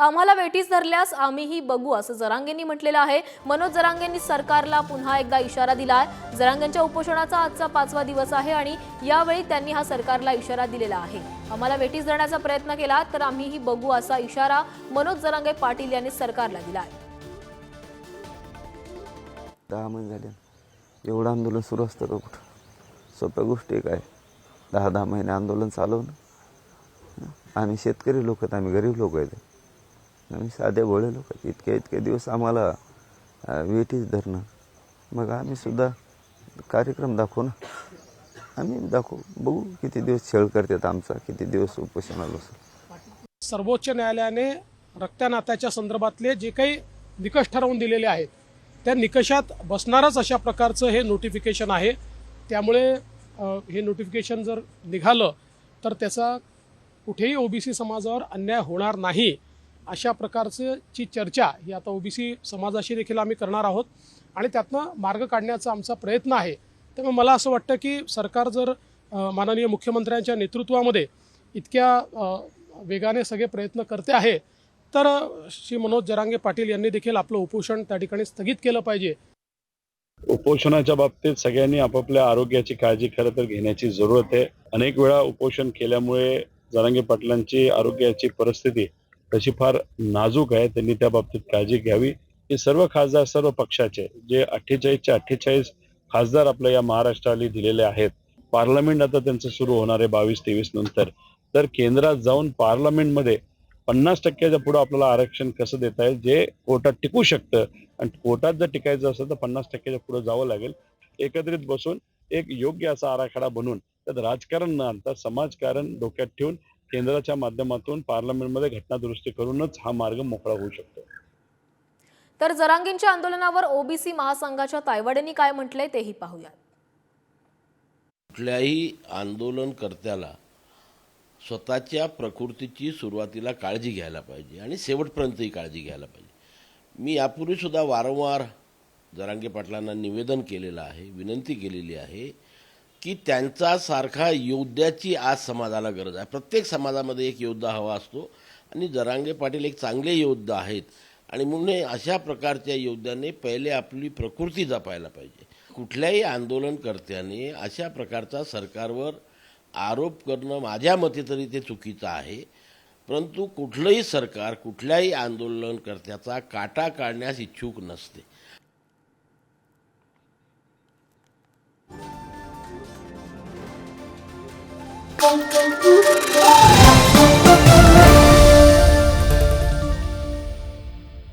आम्हाला वेठीस धरल्यास आम्हीही बघू असं जरांगेंनी म्हटलेलं आहे. मनोज जरांगेंनी सरकारला पुन्हा एकदा इशारा दिला आहे जरांगेंच्या उपोषणाचा आजचा पाचवा दिवस आहे आणि यावेळी त्यांनी हा सरकारला इशारा दिलेला आहे. आम्हाला वेठीस धरण्याचा प्रयत्न केला तर आम्हीही बघू असा इशारा मनोज जरांगे पाटील यांनी सरकारला दिला आहे दहा महिने झाले. एवढं आंदोलन सुरू असतं का कुठं? सोप्या गोष्टी काय? दहा दहा महिने आंदोलन चालवणं. आम्ही शेतकरी लोक आहेत आम्ही गरीब लोक आहेत. आम्ही साधे भोळे लोक इतके इतके दिवस आम्हाला वेटीच धरणं. मग आम्ही सुद्धा कार्यक्रम दाखवू ना. आम्ही दाखवू. बघू किती दिवस छेळ करतात आमचा किती दिवस उपोषणाला सर्वोच्च न्यायालयाने रक्त्यानात्याच्या संदर्भातले जे काही निकष ठरवून दिलेले आहेत त्या निकषात बसणारच अशा प्रकारचं हे नोटिफिकेशन आहे. त्यामुळे हे नोटिफिकेशन जर निघालं तर त्याचा कुठेही ओबीसी समाजावर अन्याय होणार नाही. अशा प्रकारचं ची चर्चा ही आता ओबीसी समाजाशी देखील आम्ही करणार आहोत. आणि त्यातनं मार्ग काढण्याचा आमचा प्रयत्न आहे. त्यामुळे मला असं वाटतं की सरकार जर माननीय मुख्यमंत्र्यांच्या नेतृत्वामध्ये इतक्या वेगाने सगळे प्रयत्न करते आहे तर श्री मनोज जरांगे पाटील यांनी देखील आपलं उपोषण त्या ठिकाणी स्थगित केलं पाहिजे. उपोषणाच्या बाबतीत सगळ्यांनी आपापल्या आरोग्याची काळजी खरं तर घेण्याची जरूरत आहे. अनेक वेळा उपोषण केल्यामुळे जरांगे पाटलांची आरोग्याची परिस्थिती तशी फार नाजूक आहे. त्यांनी त्या बाबतीत काळजी घ्यावी. हे सर्व खासदार सर्व पक्षाचे जे अठ्ठेचाळीसचे अठ्ठेचाळीस खासदार आपल्या या महाराष्ट्राला दिलेले आहेत. पार्लमेंट आता त्यांचं सुरू होणार आहे बावीस तेवीस नंतर. तर केंद्रात जाऊन पार्लमेंटमध्ये पन्नास टक्क्याच्या पुढे आपल्याला आरक्षण कसं देता येईल जे कोर्टात टिकू शकतं. आणि कोर्टात जर टिकायचं असेल तर पन्नास टक्क्याच्या पुढे जावं लागेल. एकत्रित बसून एक योग्य असा आराखडा बनवून त्यात राजकारण न आणता समाजकारण डोक्यात ठेवून केंद्राच्या माध्यमातून पार्लमेंटमध्ये घटना दुरुस्ती करूनच हा मार्ग मोकळा होऊ शकतो. तर जरांगेंच्या आंदोलनावर ओबीसी महासंघाच्या तायवाडेंनी काय म्हटलंय तेही पाहूयात. कुठल्याही आंदोलनकर्त्याला स्वतःच्या प्रकृतीची सुरुवातीला काळजी घ्यायला पाहिजे आणि शेवटपर्यंतही काळजी घ्यायला पाहिजे. मी यापूर्वीसुद्धा वारंवार जरांगे पाटलांना निवेदन केलेलं आहे विनंती केलेली आहे की त्यांच्यासारखा योद्ध्याची आज समाजाला गरज आहे. प्रत्येक समाजामध्ये एक योद्धा हवा असतो आणि जरांगे पाटील एक चांगले योद्धा आहेत. आणि म्हणून अशा प्रकारच्या योद्ध्याने पहिले आपली प्रकृती जपायला पाहिजे. कुठल्याही आंदोलनकर्त्याने अशा प्रकारचा सरकारवर आरोप करणं माझ्या मते तरी ते चुकीचं आहे. परंतु कुठलंही सरकार कुठल्याही आंदोलनकर्त्याचा काटा काढण्यास इच्छुक नसते. Bom, bom, bom.